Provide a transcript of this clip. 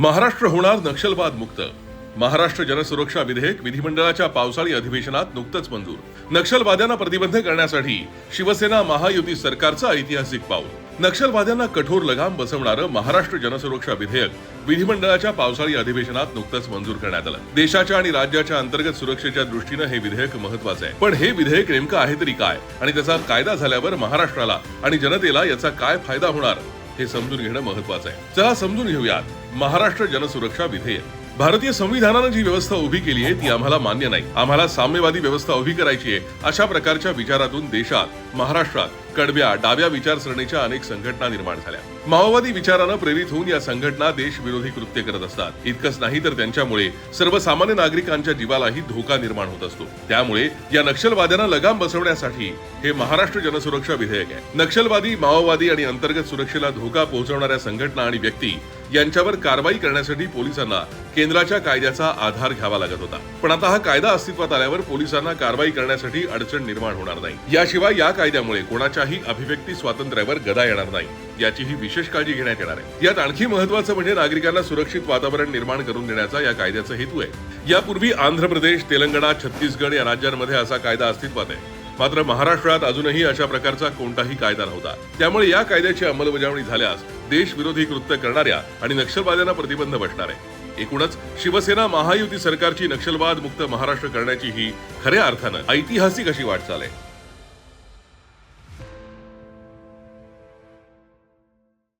महाराष्ट्र होणार नक्षलवाद मुक्त. महाराष्ट्र जनसुरक्षा विधेयक विधिमंडळाच्या पावसाळी अधिवेशनात नुकतंच मंजूर. नक्षलवाद्यांना प्रतिबंध करण्यासाठी शिवसेना महायुती सरकारचं ऐतिहासिक पाऊल. नक्षलवाद्यांना कठोर लगाम बसवणारं महाराष्ट्र जनसुरक्षा विधेयक विधिमंडळाच्या पावसाळी अधिवेशनात नुकतंच मंजूर करण्यात आलं. देशाच्या आणि राज्याच्या अंतर्गत सुरक्षेच्या दृष्टीनं हे विधेयक महत्वाचं आहे. पण हे विधेयक नेमकं आहे तरी काय? आणि त्याचा कायदा झाल्यावर महाराष्ट्राला आणि जनतेला याचा काय फायदा होणार हे समजून घेणं महत्वाचं आहे. चला समजून घेऊयात. महाराष्ट्र जनसुरक्षा विधेयक. भारतीय संविधानानं जी व्यवस्था उभी केली आहे ती आम्हाला मान्य नाही. आम्हाला साम्यवादी व्यवस्था उभी करायची आहे अशा प्रकारच्या विचारातून देशात महाराष्ट्रात कडव्या डाव्या विचारसरणीच्या अनेक संघटना निर्माण झाल्या. माओवादी विचारानं प्रेरित होऊन या संघटना देशविरोधी कृत्य करत असतात. इतकंच नाही तर त्यांच्यामुळे सर्वसामान्य नागरिकांच्या जीवालाही धोका निर्माण होत असतो. त्यामुळे या नक्षलवाद्यांना लगाम बसवण्यासाठी हे महाराष्ट्र जनसुरक्षा विधेयक आहे. नक्षलवादी माओवादी आणि अंतर्गत सुरक्षेला धोका पोहोचवणाऱ्या संघटना आणि व्यक्ती यांच्यावर कारवाई करण्यासाठी पोलिसांना केंद्राच्या कायद्याचा आधार घ्यावा लागत होता. पण आता हा कायदा अस्तित्वात आल्यावर पोलिसांना कारवाई करण्यासाठी अडचण निर्माण होणार नाही. याशिवाय या कायद्यामुळे कोणाच्या कोणाच्याही अभिव्यक्ती स्वातंत्र्यावर गदा येणार नाही. याचीही विशेष काळजी घेण्यात येणार आहे. यात आणखी महत्वाचं म्हणजे नागरिकांना सुरक्षित वातावरण निर्माण करून देण्याचा या कायद्याचा हेतू आहे. यापूर्वी आंध्र प्रदेश तेलंगणा छत्तीसगड या राज्यांमध्ये असा कायदा अस्तित्वात आहे. मात्र महाराष्ट्रात अजूनही अशा प्रकारचा कोणताही कायदा नव्हता. त्यामुळे या कायद्याची अंमलबजावणी झाल्यास देशविरोधी कृत्य करणाऱ्या आणि नक्षलवाद्यांना प्रतिबंध बसणार आहे. एकूणच शिवसेना महायुती सरकारची नक्षलवाद मुक्त महाराष्ट्र करण्याची ही खऱ्या अर्थानं ऐतिहासिक अशी वाटचाल आहे.